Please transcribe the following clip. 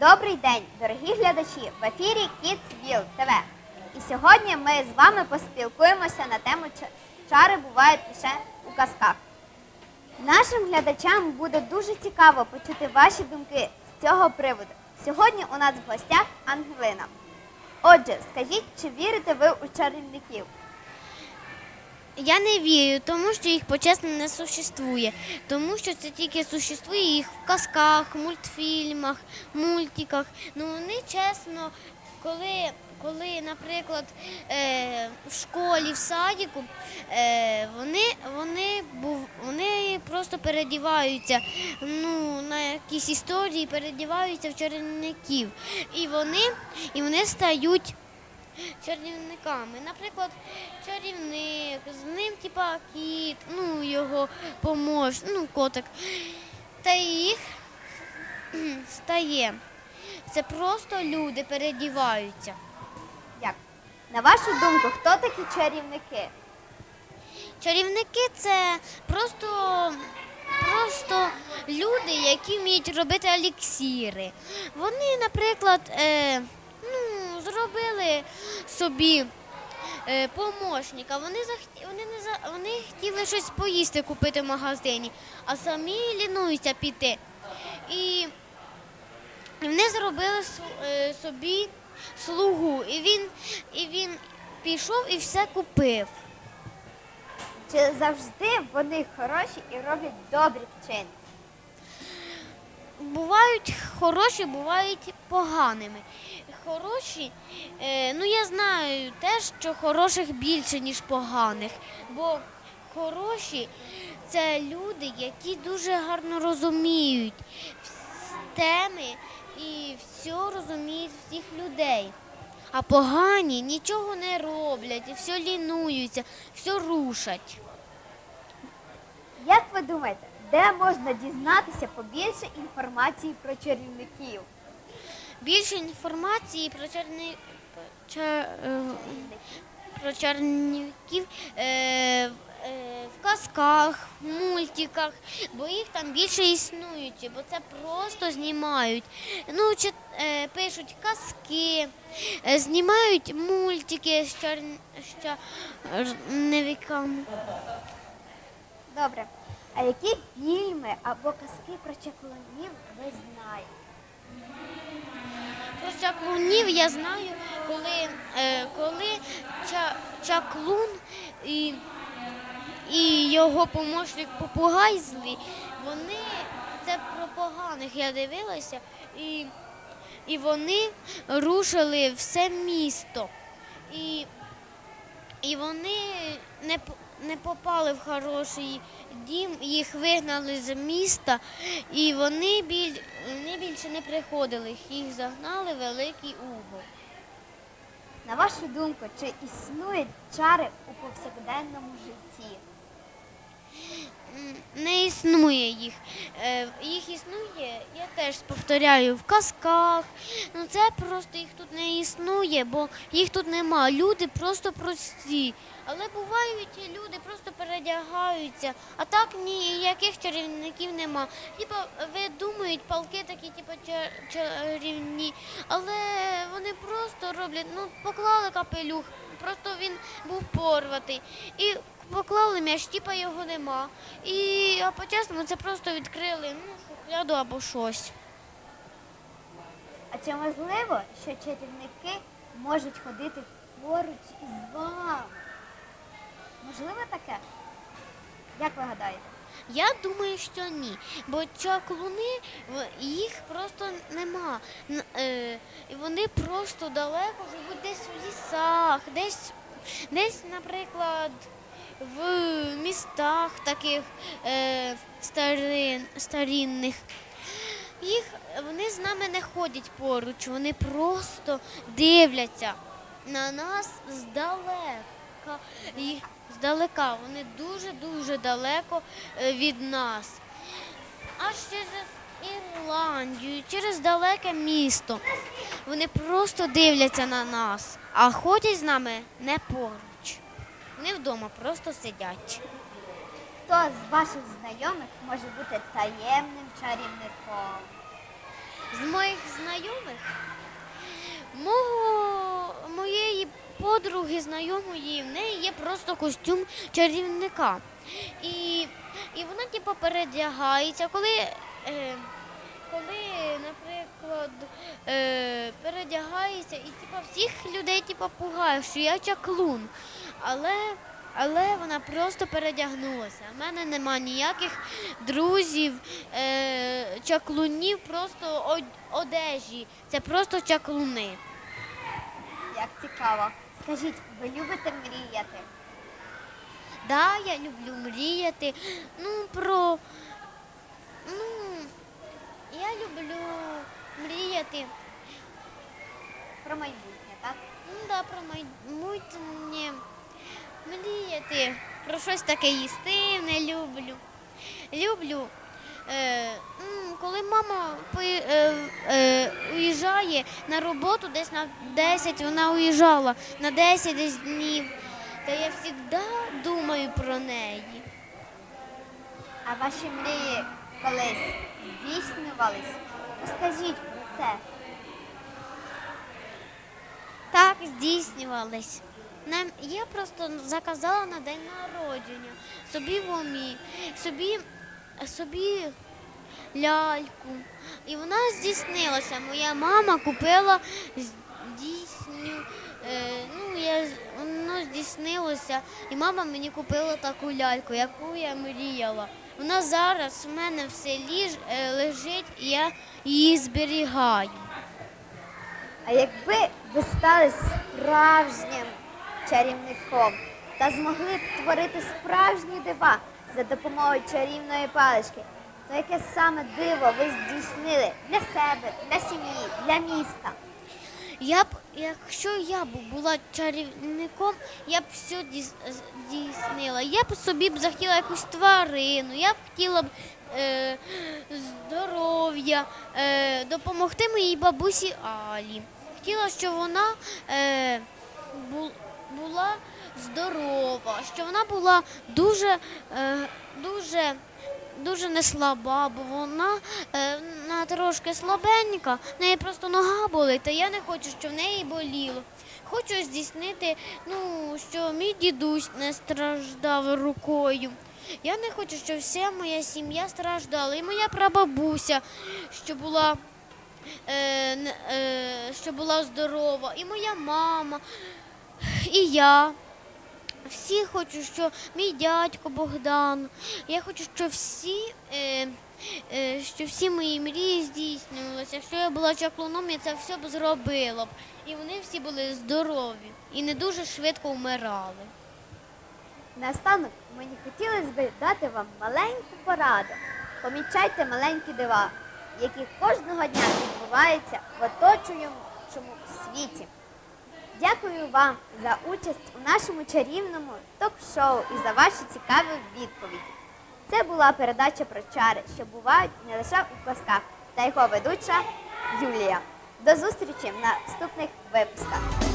Добрий день, дорогі глядачі! В ефірі Kidsville TV. І сьогодні ми з вами поспілкуємося на тему чари бувають лише у казках. Нашим глядачам буде дуже цікаво почути ваші думки з цього приводу. Сьогодні у нас в гостях Ангелина. Отже, скажіть, чи вірите ви у чарівників? Я не вірю, тому що їх почесно не существує. Тому що це тільки существує їх в казках, мультфільмах, мультиках. Ну вони чесно, коли, коли наприклад, е, в школі, в садіку, е, вони, вони, вони просто передіваються ну, на якісь історії, передіваються в чарівників. І вони, і вони стають чарівниками. Наприклад, чарівник, з ним типа кіт, ну його помож, ну котик. Та їх стає. Це просто люди передіваються. Як? На вашу думку, хто такі чарівники? Чарівники це просто, просто люди, які вміють робити еліксіри. Вони, наприклад, е, зробили собі е, помощника. Вони, захті- вони, не за, вони хотіли щось поїсти купити в магазині, а самі лінуються піти. І вони зробили е, собі слугу. І він, і він пішов і все купив. Чи завжди вони хороші і роблять добрі вчинки? Бувають хороші, бувають поганими. Хороші, е, ну я знаю теж, що хороших більше, ніж поганих. Бо хороші це люди, які дуже гарно розуміють теми і все розуміють всіх людей. А погані нічого не роблять, і все лінуються, все рушать. Як ви думаєте, де можна дізнатися побільше інформації про чарівників? Більше інформації про чарні... ча- е, про чарівників е, в- е, казках, в мультиках, бо їх там більше існують, бо це просто знімають. Ну, чи, е, пишуть казки, знімають мультики з чарівниками. Добре. А які фільми або казки про чаклунів ви знаєте? Про чаклунів я знаю, коли, е, коли ча, чаклун і, і його помощник попугай злий, вони це про поганих я дивилася, і, і вони рушили все місто. І, і вони не, не попали в хороший дім, їх вигнали з міста, і вони, біль, вони більше не приходили, їх загнали в великий угол. На вашу думку, чи існують чари у повсякденному житті? Не існує їх. Е, Їх існує, я теж повторяю, в казках. Ну це просто їх тут не існує, бо їх тут нема. Люди просто прості. Але бувають люди просто передягаються, а так ніяких чарівників нема. Типа видумують палки такі, типу чарівні, але вони просто роблять, ну поклали капелюх, просто він був порватий. І поклали м'яч, типа його нема. І а по-чесному це просто відкрили ну, шухляду або щось. А чи можливо, що чарівники можуть ходити поруч із вами? Можливо таке? Як ви гадаєте? Я думаю, що ні. Бо чаклуни їх просто нема. Е, І вони просто далеко живуть десь в лісах, десь, десь, наприклад, в містах таких е, старин, старинних. Їх вони з нами не ходять поруч, вони просто дивляться на нас здалека. Їх здалека, вони дуже-дуже далеко е, від нас. Аж через Ірландію, через далеке місто. Вони просто дивляться на нас, а ходять з нами не поруч. Вони вдома просто сидять. Хто з ваших знайомих може бути таємним чарівником? з моїх знайомих, мого, моєї подруги знайомої, в неї є просто костюм чарівника. І, і вона типу, передягається, коли, е, коли наприклад, е, передягається і типу, всіх людей типу, пугає, що я чаклун. Але, але вона просто передягнулася. У мене нема ніяких друзів, е, чаклунів, просто одежі. Це просто чаклуни. Як цікаво. Скажіть, ви любите мріяти? Да, я люблю мріяти. Ну, про. Ну, я люблю мріяти. Про майбутнє, так? Ну, да, про майбутнє. Мріяти. Про щось таке їсти не люблю. Люблю. Е, коли мама е, е, уїжджає на роботу десь на 10, вона уїжджала на 10 десь днів, то я завжди думаю про неї. А ваші мрії колись здійснювались? Розкажіть про це. Так, здійснювались. Я просто заказала на день народження собі вомі, собі, собі ляльку. І вона здійснилася. Моя мама купила здійсню. Е, ну, я, воно здійснилося, і мама мені купила таку ляльку, яку я мріяла. Вона зараз в мене в селі е, лежить, і я її зберігаю. А якби ви стали справжнім чарівником та змогли б творити справжні дива за допомогою чарівної палички, то яке саме диво ви здійснили для себе, для сім'ї, для міста? Я б, якщо я б була чарівником, я б все здійснила. Я б собі б захотіла якусь тварину, я б хотіла б е, здоров'я, е, допомогти моїй бабусі Алі. Хотіла, щоб вона е, здорова, щоб вона була дуже, е, дуже дуже не слаба, бо вона, е, вона трошки слабенька, в неї просто нога болить, та я не хочу, щоб в неї боліло. Хочу здійснити, ну, що мій дідусь не страждав рукою. Я не хочу, щоб вся моя сім'я страждала. І моя прабабуся, що була, е, е, що була здорова, і моя мама, і я. Всі хочу, що мій дядько Богдан. Я хочу, щоб всі, е, е, що всі мої мрії здійснювалися. Якщо я була чаклуном, я це все б зробила б. І вони всі були здорові і не дуже швидко вмирали. Наостанок мені хотілося б дати вам маленьку пораду. Помічайте маленькі дива, які кожного дня відбуваються в оточуючому світі. Дякую вам за участь у нашому чарівному ток-шоу і за ваші цікаві відповіді. Це була передача про чари, що бувають не лише у казках, та його ведуча Юлія. До зустрічі в наступних випусках.